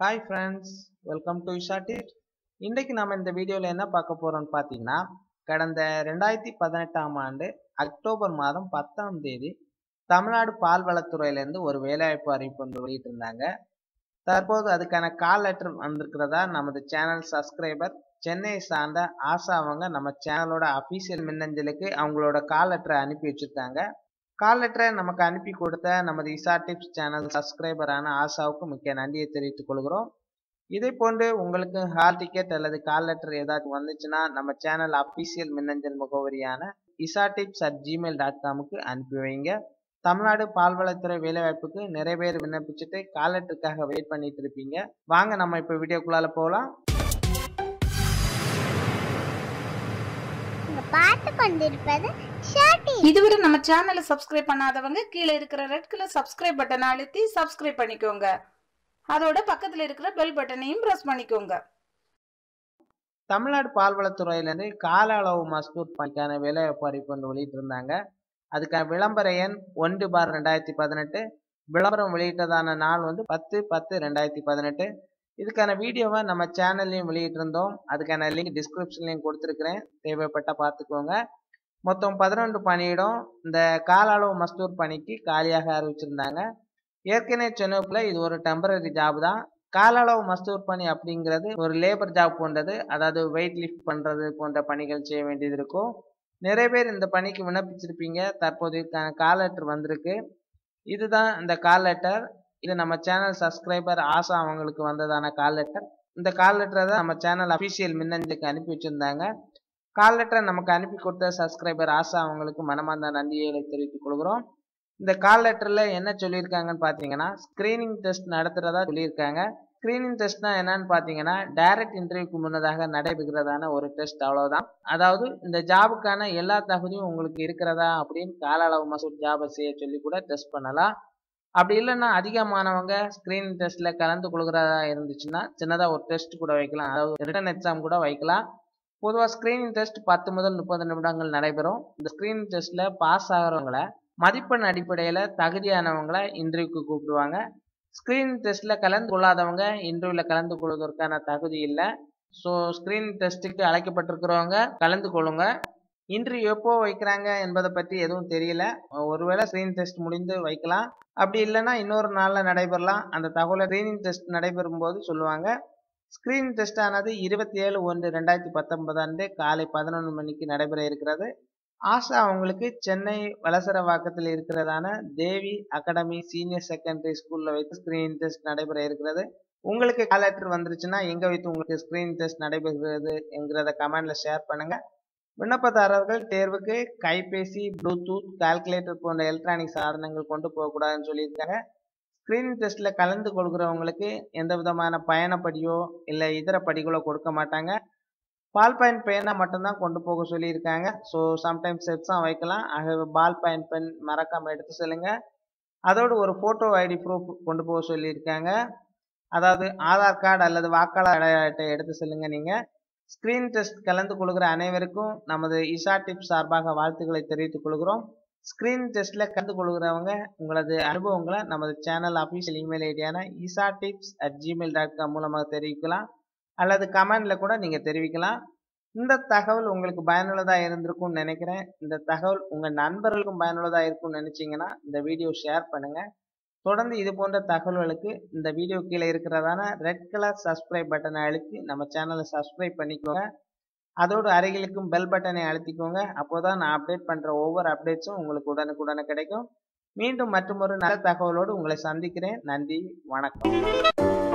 Hi friends welcome to இஷாட்டிட் இன்றைக்கு நாம் இந்த வீடியோவில் என்ன பார்க்க போகிறோம்னு பார்த்தீங்கன்னா கடந்த ரெண்டாயிரத்தி பதினெட்டாம் ஆண்டு அக்டோபர் மாதம் பத்தாம் தேதி தமிழ்நாடு பால்வளத்துறையிலேருந்து ஒரு வேலைவாய்ப்பு அறிவிப்பு வந்து வெளியிட்டிருந்தாங்க. தற்போது அதுக்கான கால் லெட்டர் வந்திருக்கிறதா நமது சேனல் சப்ஸ்கிரைபர் சென்னையை சார்ந்த ஆசா அவங்க நம்ம சேனலோட அஃபீஷியல் மின்னஞ்சலுக்கு அவங்களோட கால் லெட்டரை அனுப்பி வச்சுருக்காங்க. கால் லெட்டரை நமக்கு அனுப்பி கொடுத்த நமது இசா டிப்ஸ் சேனல் சப்ஸ்கிரைபரான ஆஷாவுக்கு மிக்க நன்றியை தெரிவித்துக் கொள்கிறோம். இதே போன்று உங்களுக்கு ஹால் டிக்கெட் அல்லது கால் லெட்டர் ஏதாச்சும் வந்துச்சுன்னா நம்ம சேனல் அஃபீஷியல் மின்னஞ்சல் முகவரியான Isha tips at Gmail dot காமுக்கு அனுப்பி வைங்க. தமிழ்நாடு பால்வளத்துறை வேலைவாய்ப்புக்கு நிறைய பேர் விண்ணப்பிச்சுட்டு கால் லெட்டருக்காக வெயிட் பண்ணிட்டு இருப்பீங்க. வாங்க நம்ம இப்போ வீடியோக்குள்ளால போகலாம். பார்த்து கொண்டிருப்பது இதுவரை நம்ம சேனலை சப்ஸ்கிரைப் பண்ணாதவங்க கீழே இருக்கிற ரெட் கலர் சப்ஸ்கிரைப் பட்டனை அழுத்தி சப்ஸ்கிரைப் பண்ணிக்கோங்க. அதோட பக்கத்துல இருக்கிற பெல் பட்டனையும் பிரஸ் பண்ணிக்கோங்க. தமிழ்நாடு பால்வளத்துறையிலேருந்து கால அளவு மஸ்தூர் பணிக்கான வேலைவாய்ப்பு அறிவிப்பு வந்து வெளியிட்டிருந்தாங்க. அதுக்கான விளம்பர எண் ஒன்று பார் ரெண்டாயிரத்தி பதினெட்டு. விளம்பரம் வெளியிட்டதான நாள் வந்து பத்து பத்து ரெண்டாயிரத்தி பதினெட்டு. இதுக்கான வீடியோவை நம்ம சேனல்லையும் வெளியிட்டிருந்தோம். அதுக்கான லிங்க் டிஸ்கிரிப்ஷன்லையும் கொடுத்துருக்குறேன். தேவைப்பட்டால் பார்த்துக்கோங்க. மொத்தம் பதினொன்று பணியிடம் இந்த கால அளவு மஸ்தூர் பணிக்கு காலியாக அறிவிச்சிருந்தாங்க. ஏற்கனவே சொன்னப்புல இது ஒரு டெம்பரரி ஜாப் தான். கால அளவு மஸ்தூர் பணி அப்படிங்கிறது ஒரு லேபர் ஜாப் போன்றது. அதாவது வெயிட் லிஃப்ட் பண்ணுறது போன்ற பணிகள் செய்ய வேண்டியது இருக்கும். நிறைய பேர் இந்த பணிக்கு விண்ணப்பிச்சிருப்பீங்க. தற்போது கால் லெட்டர் வந்திருக்கு. இதுதான் இந்த கால் லெட்டர் இது நம்ம சேனல் சப்ஸ்கிரைபர் ஆசா அவங்களுக்கு வந்ததான கால் லெட்டர் இந்த கால் லெட்டரை தான் நம்ம சேனல் அஃபிஷியல் மின்னஞ்சலுக்கு அனுப்பி வச்சுருந்தாங்க. கால் லெட்டரை நமக்கு அனுப்பி கொடுத்த சப்ஸ்கிரைபர் ஆசா அவங்களுக்கு மனமார்ந்த நன்றியை தெரிவித்துக் கொள்கிறோம். இந்த கால் லெட்டரில் என்ன சொல்லியிருக்காங்கன்னு பார்த்தீங்கன்னா ஸ்க்ரீனிங் டெஸ்ட் நடத்துகிறதா சொல்லியிருக்காங்க. ஸ்க்ரீனிங் டெஸ்ட்னா என்னன்னு பார்த்தீங்கன்னா டைரக்ட் இன்டர்வியூக்கு முன்னதாக நடைபெறுகிறதான ஒரு டெஸ்ட் அவ்வளோதான் அதாவது இந்த ஜாபுக்கான எல்லா தகுதியும் உங்களுக்கு இருக்கிறதா அப்படின்னு கால அளவு மசூல் ஜாபை செய்ய சொல்லி கூட டெஸ்ட் பண்ணலாம். அப்படி இல்லைன்னா அதிகமானவங்க ஸ்க்ரீன் டெஸ்ட்டில் கலந்து கொள்கிறதா இருந்துச்சுன்னா சின்னதாக ஒரு டெஸ்ட் கூட வைக்கலாம். அதாவது ரிட்டன் எக்ஸாம் கூட வைக்கலாம். பொதுவாக ஸ்க்ரீனிங் டெஸ்ட் பத்து முதல் முப்பது நிமிடங்கள் நடைபெறும். இந்த ஸ்க்ரீனிங் டெஸ்ட்டில் பாஸ் ஆகிறவங்கள மதிப்பெண் அடிப்படையில் தகுதியானவங்கள இன்டர்வியூக்கு கூப்பிடுவாங்க. ஸ்க்ரீனிங் டெஸ்ட்டில் கலந்து கொள்ளாதவங்க இன்டர்வியூவில் கலந்து கொள்வதற்கான தகுதி இல்லை. ஸோ ஸ்க்ரீனிங் டெஸ்ட்டுக்கு அழைக்கப்பட்டிருக்கிறவங்க கலந்து கொள்ளுங்க. இன்று எப்போ வைக்கிறாங்க என்பதை பற்றி எதுவும் தெரியல. ஒருவேளை ஸ்க்ரீன் டெஸ்ட் முடிந்து வைக்கலாம். அப்படி இல்லைன்னா இன்னொரு நாளில் நடைபெறலாம். அந்த தகவலை ஸ்க்ரீனிங் டெஸ்ட் நடைபெறும் போது சொல்லுவாங்க ஸ்க்ரீன் டெஸ்ட் ஆனது இருபத்தி ஏழு ஒன்று ரெண்டாயிரத்தி பத்தொன்பது அன்று காலை பதினொன்று மணிக்கு நடைபெற இருக்கிறது. ஆஷா அவங்களுக்கு சென்னை வலசரவாக்கத்தில் இருக்கிறதான தேவி அகாடமி சீனியர் செகண்டரி ஸ்கூலில் வைத்து ஸ்க்ரீன் டெஸ்ட் நடைபெற இருக்கிறது. உங்களுக்கு கால் லெட்டர் வந்துருச்சுன்னா எங்கே வைத்து உங்களுக்கு ஸ்க்ரீன் டெஸ்ட் நடைபெறுகிறது என்கிறத கமெண்டில் ஷேர் பண்ணுங்கள் விண்ணப்பதாரர்கள் தேர்வுக்கு கைபேசி ப்ளூடூத் கால்குலேட்டர் போன்ற எலக்ட்ரானிக் சாதனங்கள் கொண்டு போகக்கூடாதுன்னு சொல்லியிருக்காங்க. ஸ்க்ரீனிங் டெஸ்ட்டில் கலந்து கொள்கிறவங்களுக்கு எந்த விதமான பயணப்படியோ இல்லை இதர படிகளோ கொடுக்க மாட்டாங்க. பால் பாயிண்ட் பெயினை மட்டும்தான் கொண்டு போக சொல்லியிருக்காங்க. ஸோ சம்டைம்ஸ் செட்ஸாக வைக்கலாம். ஆகவே பால் பாயிண்ட் பென் மறக்காமல் எடுத்து செல்லுங்க. அதோடு ஒரு ஃபோட்டோ ஐடி ப்ரூஃப் கொண்டு போக சொல்லியிருக்காங்க. அதாவது ஆதார் கார்டு அல்லது வாக்காளர் அடையாள அட்டை எடுத்து செல்லுங்க நீங்கள் ஸ்கிரீன் டெஸ்ட் கலந்து கொள்கிற அனைவருக்கும் நமது இஷா டிப்ஸ் சார்பாக வாழ்த்துக்களை தெரிவித்துக் கொள்கிறோம். ஸ்க்ரீன் டெஸ்ட்டில் கலந்து கொள்கிறவங்க உங்களது அனுபவங்களை நமது சேனல் அஃபீஷியல் இமெயில் ஐடியான Isha tips at Gmail dot com மூலமாக தெரிவிக்கலாம். அல்லது கமெண்டில் கூட நீங்கள் தெரிவிக்கலாம். இந்த தகவல் உங்களுக்கு பயனுள்ளதாக இருந்திருக்கும்னு நினைக்கிறேன். இந்த தகவல் உங்கள் நண்பர்களுக்கும் பயனுள்ளதாக இருக்கும்னு நினச்சிங்கன்னா இந்த வீடியோ ஷேர் பண்ணுங்கள் தொடர்ந்து இது போன்ற தகவல்களுக்கு இந்த வீடியோ கீழே இருக்கிறதான ரெட் கலர் சப்ஸ்கிரைப் பட்டனை அழுத்தி நம்ம சேனலை சப்ஸ்கிரைப் பண்ணிக்கோங்க. அதோடு அருகிலுக்கும் பெல் பட்டனை அழுத்திக்கோங்க. அப்போதான் நான் அப்டேட் பண்ணுற ஒவ்வொரு அப்டேட்ஸும் உங்களுக்கு உடனுக்குடனே கிடைக்கும். மீண்டும் மற்றொரு நல்ல தகவலோடு உங்களை சந்திக்கிறேன். நன்றி. வணக்கம்.